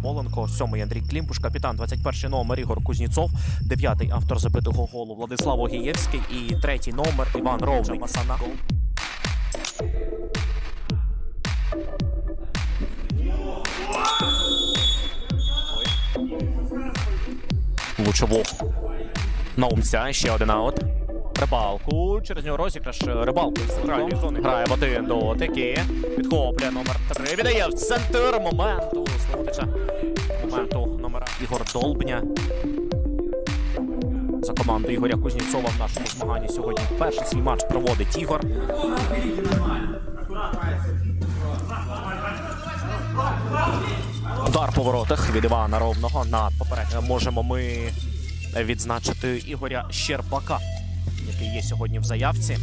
Жаболенко, сьомий Андрій Клімпуш, капітан 21 номер Ігор Кузніцов, дев'ятий автор забитого голу Владислав Огієвський і третій номер Іван Ровний. Масана. Лучово. Наумця, ще один аут. Рибалку. Через нього розіграш рибалку. з центральної зони. Грає в один дотики. Підхоплює номер три. Віддає в центр моменту. Славутича. Моменту номера Ігор Долбня. За команду Ігоря Кузнєцова в нашому змаганні сьогодні перший свій матч проводить Ігор. Удар по воротах від Івана Ровного на попередньо можемо ми відзначити Ігоря Щербака, який є сьогодні в заявці.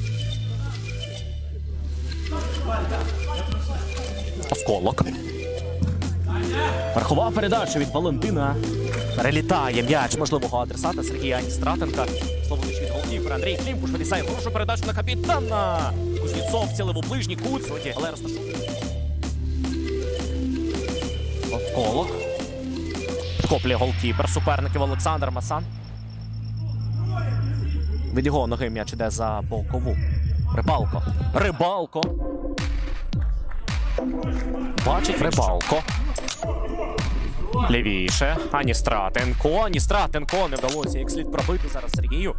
Осколок. Верхова передача від Валентина. Перелітає м'яч можливого адресата Сергія Аністратенка. Словонич від голкіпера Андрій Клімпуш вирісає хорошу передачу на капітана. Кузнєцов цілив у ближній кут. Сьогодні, але розташовує. Осколок. Підхоплює голкіпер суперників Олександр Масан. Від його ноги м'яч іде за бокову. Рибалко. Рибалко. Бачить рибалко. Лівіше. Аністратенко. Аністратенко. Не вдалося як слід пробити зараз Сергію.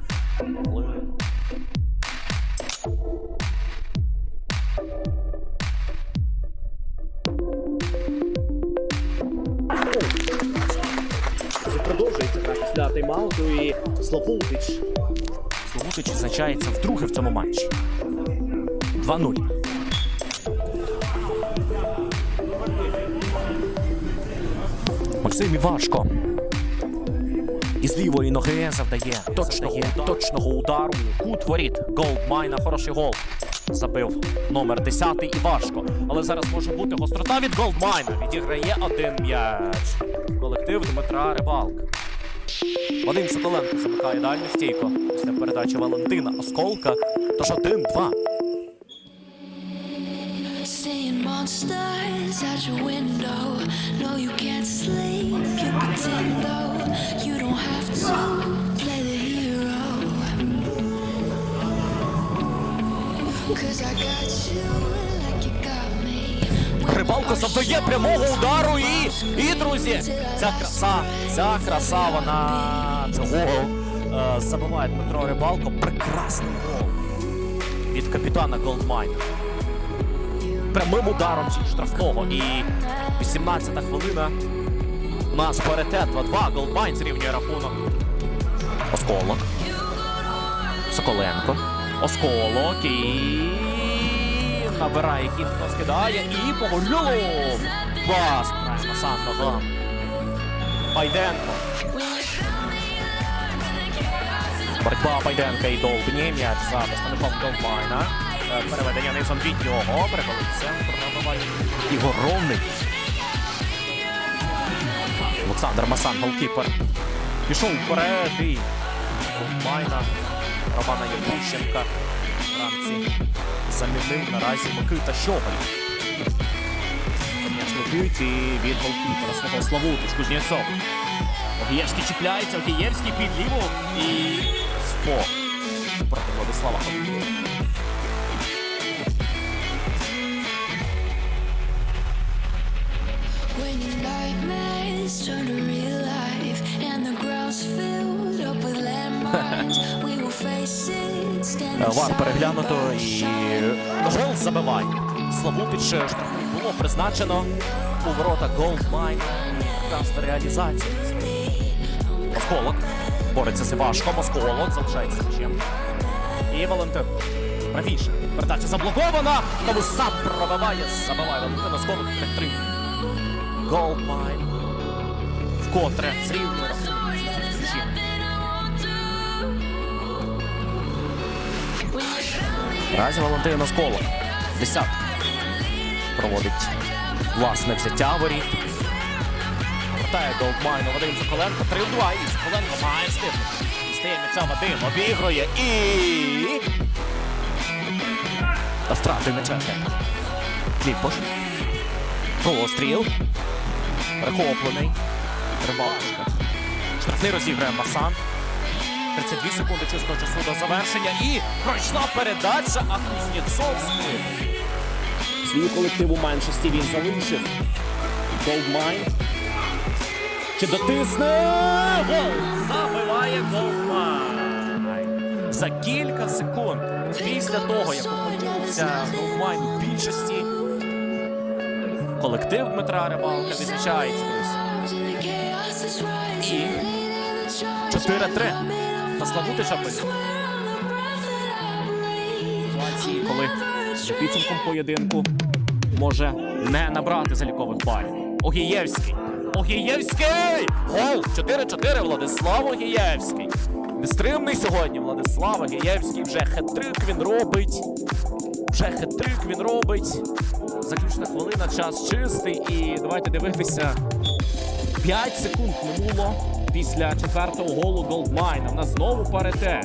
Продовжується гра після тайм-ауту і Славутич. Славутич відзначається вдруге в цьому матчі. 2-0. Максим Івашко. Із лівої ноги завдає точного, точного удару. Кут воріт. Голдмайна. Хороший гол. Забив номер 10 Івашко. Але зараз може бути гострота від Голдмайна. Відіграє один м'яч. Колектив Дмитра Рибалка. Вадим Соколенко замикає дальню стійку. Після передачі Валентина Осколка. Тож один-два. Monsters out your window. No, you can't sleep. You pretend though you don't have to play завдає прямого удару і, і друзі, ця краса, ця краса, вона цього е, забиває Дмитро Рибалко. Прекрасний гол від капітана Голдмайна. Прямим ударом штрафного. І 18-та хвилина. У нас паритет 2-2. Голдмайн зрівнює рахунок. Осколок. Соколенко. Осколок і набирає хід, хто скидає і Погольов. Грає Масан ногам. Пайденко. Боротьба Пайденка і Долбні. М'яч за представником Голдмайна. Переведення низом від нього. Пробиває Ігор Ровний. Олександр Масан, голкіпер. Пішов вперед і Голдмайна. Романа Євгущенка. Вранці замінив наразі Микита Щоголь. Летить і від голкіпера свого Славутич Кузнєцов. Огієвський чіпляється, Огієвський під ліву і Спо проти Владислава Ходунова. Вар переглянуто і гол забиває. Славутич штрафний було призначено у ворота Голдмайн. Красна реалізація. Москолок. Бореться з Івашко. Москолок залишається м'ячем. І Валентин. Правіше. Передача заблокована. Тому сам пробиває. Забиває Валентин Осколок. 3-3. Голдмайн. Вкотре зрівнює Наразі Валентин Осколок. Десятка. Проводить власне взяття воріт. Вертає Голдмайн на Вадим Соколенко. 3-2. І Соколенко має встигнути. Стає м'яча Вадим. Обігрує і... Та втрати м'яча. Кліпош. Простріл. Перехоплений. Рибалочка. Штрафний розіграє Масан. 32 секунди чистого часу до завершення. І пройшла передача, а Кузнєцов збив. Свій колектив у меншості він залишив. Голдмайн. Чи дотисне? Гол! Забиває Голдмайн. За кілька секунд після того, як опинився Голдмайн у більшості, колектив Дмитра Рибалка відзначається. І 4-3 позиція. ситуації, коли за підсумком поєдинку може не набрати залікових балів. Огієвський. Огієвський! Гол! 4-4 Владислав Огієвський. Нестримний сьогодні Владислав Огієвський. Вже хет-трик він робить. Вже хет-трик він робить. Заключна хвилина, час чистий. І давайте дивитися. 5 секунд минуло після четвертого голу Голдмайна. В нас знову парите.